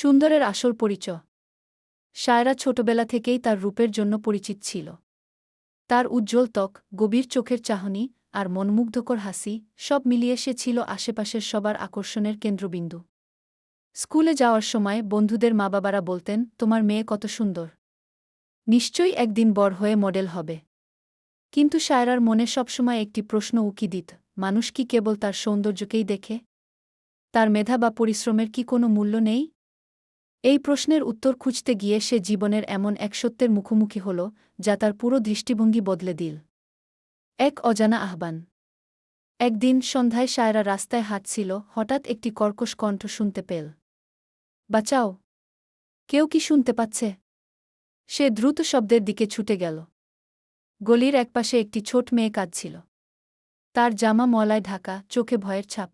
সুন্দরের আসল পরিচয়। সায়রা ছোটবেলা থেকেই তার রূপের জন্য পরিচিত ছিল। তার উজ্জ্বল ত্বক, গভীর চোখের চাহনি আর মনমুগ্ধকর হাসি সব মিলিয়ে সে ছিল আশেপাশের সবার আকর্ষণের কেন্দ্রবিন্দু। স্কুলে যাওয়ার সময় বন্ধুদের মা বাবারা বলতেন, তোমার মেয়ে কত সুন্দর। নিশ্চয়ই একদিন বড় হয়ে মডেল হবে। কিন্তু সায়রার মনে সবসময় একটি প্রশ্ন উকি দিত, মানুষ কি কেবল তার সৌন্দর্যকেই দেখে? তার মেধা বা পরিশ্রমের কি কোনো মূল্য নেই? এই প্রশ্নের উত্তর খুঁজতে গিয়ে সে জীবনের এমন এক সত্যের মুখোমুখি হল, যা তার পুরো দৃষ্টিভঙ্গি বদলে দিল। এক অজানা আহ্বান। একদিন সন্ধ্যায় সায়রা রাস্তায় হাঁটছিল, হঠাৎ একটি কর্কশ কণ্ঠ শুনতে পেল। বাঁচাও। কেউ কি শুনতে পাচ্ছে? সে দ্রুত শব্দের দিকে ছুটে গেল। গলির একপাশে একটি ছোট মেয়ে কাঁদছিল। তার জামা মলায় ঢাকা, চোখে ভয়ের ছাপ।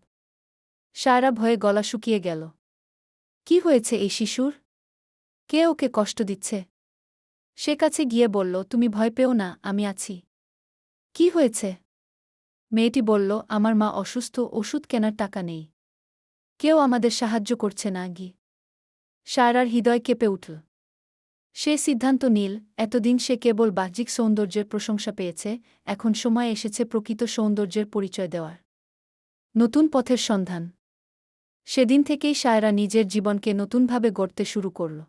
সায়রা ভয়ে গলা শুকিয়ে গেল। কি হয়েছে এই শিশুর? কে ওকে কষ্ট দিচ্ছে? সে কাছে গিয়ে বলল, তুমি ভয় পেও না, আমি আছি। কি হয়েছে? মেয়েটি বলল, আমার মা অসুস্থ, ওষুধ কেনার টাকা নেই। কেউ আমাদের সাহায্য করছে না গি সায়রার হৃদয় কেঁপে উঠল। সে সিদ্ধান্ত নীল, এতদিন সে কেবল বাহ্যিক সৌন্দর্যের প্রশংসা পেয়েছে, এখন সময় এসেছে প্রকৃত সৌন্দর্যের পরিচয় দেওয়ার। নতুন পথের সন্ধান। সেদিন থেকেই সায়রা নিজের জীবনকে নতুনভাবে গড়তে শুরু করল।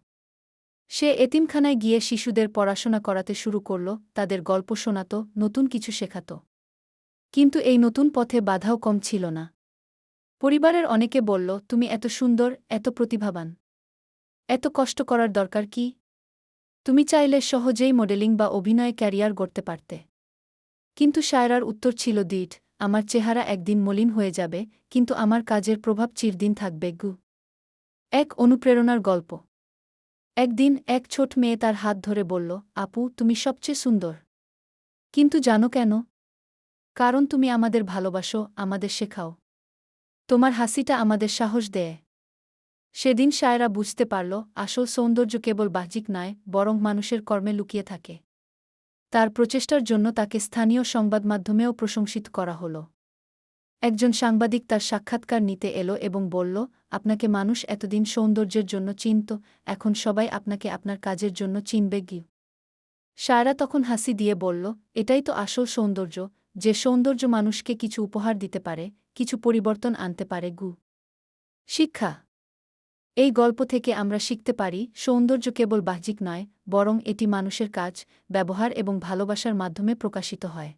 সে এতিমখানায় গিয়ে শিশুদের পড়াশোনা করাতে শুরু করল, তাদের গল্প শোনাত, নতুন কিছু শেখাত। কিন্তু এই নতুন পথে বাধাও কম ছিল না। পরিবারের অনেকে বলল, তুমি এত সুন্দর, এত প্রতিভাবান। এত কষ্ট করার দরকার কি? তুমি চাইলে সহজেই মডেলিং বা অভিনয়ে ক্যারিয়ার গড়তে পারতে। কিন্তু সায়রার উত্তর ছিল দিট আমার চেহারা একদিন মলিন হয়ে যাবে, কিন্তু আমার কাজের প্রভাব চিরদিন থাকবে, গু। এক অনুপ্রেরণার গল্প। একদিন এক ছোট মেয়ে তার হাত ধরে বলল, আপু, তুমি সবচেয়ে সুন্দর। কিন্তু জানো কেন? কারণ তুমি আমাদের ভালোবাসো, আমাদের শেখাও। তোমার হাসিটা আমাদের সাহস দেয়। সেদিন সায়রা বুঝতে পারল, আসল সৌন্দর্য কেবল বাহ্যিক নয়, বরং মানুষের কর্মে লুকিয়ে থাকে। তার প্রচেষ্টার জন্য তাকে স্থানীয় সংবাদ মাধ্যমেও প্রশংসিত করা হল। একজন সাংবাদিক তার সাক্ষাৎকার নিতে এলো এবং বলল, আপনাকে মানুষ এতদিন সৌন্দর্যের জন্য চিনত, এখন সবাই আপনাকে আপনার কাজের জন্য চিনবে গি সায়রা তখন হাসি দিয়ে বলল, এটাই তো আসল সৌন্দর্য, যে সৌন্দর্য মানুষকে কিছু উপহার দিতে পারে, কিছু পরিবর্তন আনতে পারে গু। শিক্ষা এই গল্প থেকে আমরা শিখতে পারি, সৌন্দর্য কেবল বাহ্যিক নয়, বরং এটি মানুষের কাজ, ব্যবহার এবং ভালোবাসার মাধ্যমে প্রকাশিত হয়।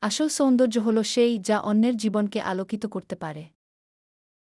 আসল সৌন্দর্য হল সেই যা অন্যের জীবনকে আলোকিত করতে পারে।